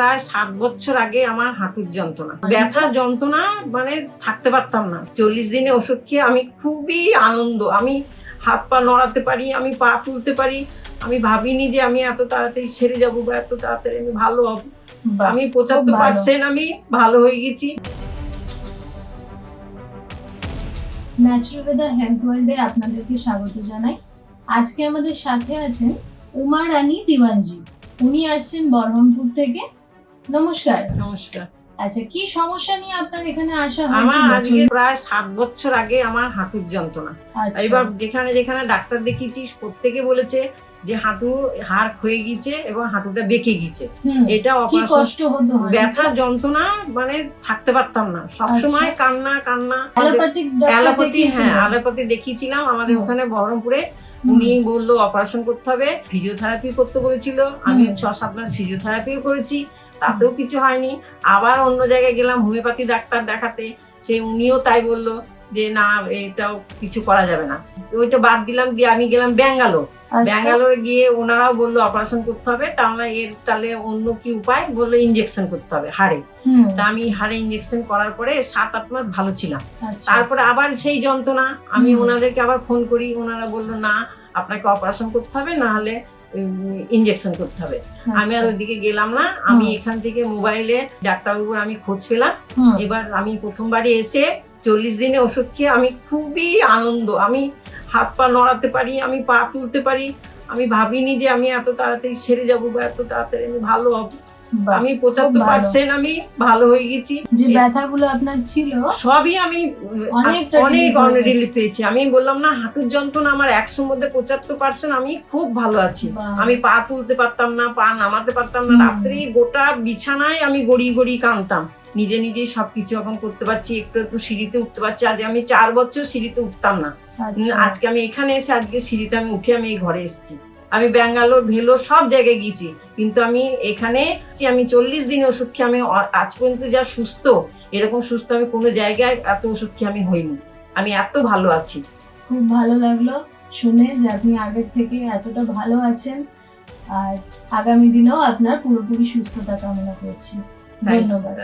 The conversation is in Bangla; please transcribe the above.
প্রায় সাত বছর আগে আমার হাঁটুর যন্ত্রণা। ব্যথা যন্ত্রণা মানে থাকতে পারতাম না। চল্লিশ দিনে ওষুধ খেয়ে আমি খুবই আনন্দ। আমি হাত পা নড়াতে পারি আমি পা তুলতে পারি। আমি ভাবিনি যে আমি এত তাড়াতাড়ি সেরে যাব বা এত তাড়াতাড়ি আমি ভালো হব। আমি পঁচাত্তর পার্সেন্ট আমি ভালো হয়ে গেছি। ন্যাচুরাল হেলথ ওয়ার্ল্ডে আপনাদেরকে স্বাগত জানাই। আজকে আমাদের সাথে আছেন উমা রানী দিওয়ানজি। উনি আসছেন বহরমপুর থেকে। নমস্কার। নমস্কার। আচ্ছা কি সমস্যা নিয়ে আপনার এখানে আসা আমার আজকে প্রায় সাত বছর আগে আমার হাঁটুর যন্ত্রণা। আচ্ছা, এবার যেখানে যেখানে ডাক্তার দেখিয়েছি প্রত্যেকে বলেছে যে হাঁটু হাড় ক্ষয়ে গিয়েছে এবং হাঁটুটা বেঁকে গিয়েছে। এটা কষ্ট হতো ব্যথা যন্ত্রণা মানে থাকতে পারতাম না। সবসময় কান্না কান্না। অ্যালোপ্যাথি হ্যাঁ অ্যালোপ্যাথি দেখিয়েছিলাম আমাদের ওখানে বহরমপুরে। উনি বলল অপারেশন করতে হবে। ফিজিওথেরাপি করতে বলেছিল। আমি ছ সাত মাস ফিজিওথেরাপিও করেছি। তাতেও কিছু হয়নি। আবার অন্য জায়গায় গেলাম হোমিওপ্যাথি ডাক্তার দেখাতে। সে উনিও তাই বলল যে না এটাও কিছু করা যাবে না। ওইটা বাদ দিলাম দিয়ে আমি গেলাম ব্যাঙ্গালোর। আচ্ছা। ব্যাঙ্গালোরে গিয়ে ওনারাও বলল অপারেশন করতে হবে। তা তাহলে এর তাহলে অন্য কি উপায়? বলল ইঞ্জেকশন করতে হবে হাড়ে। তা আমি হাড়ে ইঞ্জেকশন করার পরে সাত আট মাস ভালো ছিলাম। আচ্ছা। তারপরে আবার সেই যন্ত্রণা আমি ওনাদেরকে আবার ফোন করি। ওনারা বলল না আপনাকে অপারেশন করতে হবে না হলে ইঞ্জেকশন করতে হবে। আমি আর ওইদিকে গেলাম না। আমি এখান থেকে মোবাইলে ডাক্তারবাবুর আমি খোঁজ পেলাম। এবার আমি প্রথমবারে এসে চল্লিশ দিনে ওষুধ খেয়ে আমি খুবই আনন্দ। আমি হাত পা নড়াতে পারি আমি পা তুলতে পারি। আমি ভাবিনি যে আমি এত তাড়াতাড়ি সেরে যাব বা এত তাড়াতাড়ি আমি ভালো হব। আমি পঁচাত্তর ভালো। পার্সেন্ট আমি ভালো হয়ে গেছি। যে ব্যথাগুলো আপনার ছিল সবই আমি অনেক গেছে। রিলিফ পেয়েছি। আমি বললাম না হাঁটুর যন্ত্রণা আমার একশোর মধ্যে পঁচাত্তর পার্সেন্ট আমি খুব ভালো আছি। আমি পা তুলতে পারতাম না পা নামাতে পারতাম না। রাত্রি গোটা বিছানায় আমি গড়িয়ে গড়িয়ে কাঁদতাম। নিজে নিজেই সবকিছু এখন করতে পারছি একটু একটু সিঁড়িতে উঠতে পারছি। আজ আমি চার বছর সিঁড়িতে উঠতাম না। আচ্ছা। আজকে আমি এখানে এসে আজকে সিঁড়িতে আমি উঠে আমি এই ঘরে এসেছি। আমি ব্যাঙ্গালোর ভেলোর সব জায়গায় গিয়েছি। কিন্তু আমি এখানে আমি চল্লিশ দিন ওষুধ খেয়ে আমি আজ পর্যন্ত যা সুস্থ এরকম সুস্থ আমি কোনো জায়গায় এত ওষুধ খেয়ে আমি হইনি। আমি এত ভালো আছি। খুব ভালো লাগল শুনে যে আপনি আগের থেকে এতটা ভালো আছেন। আর আগামী দিনেও আপনার পুরোপুরি সুস্থতা কামনা করছি. ধন্যবাদ।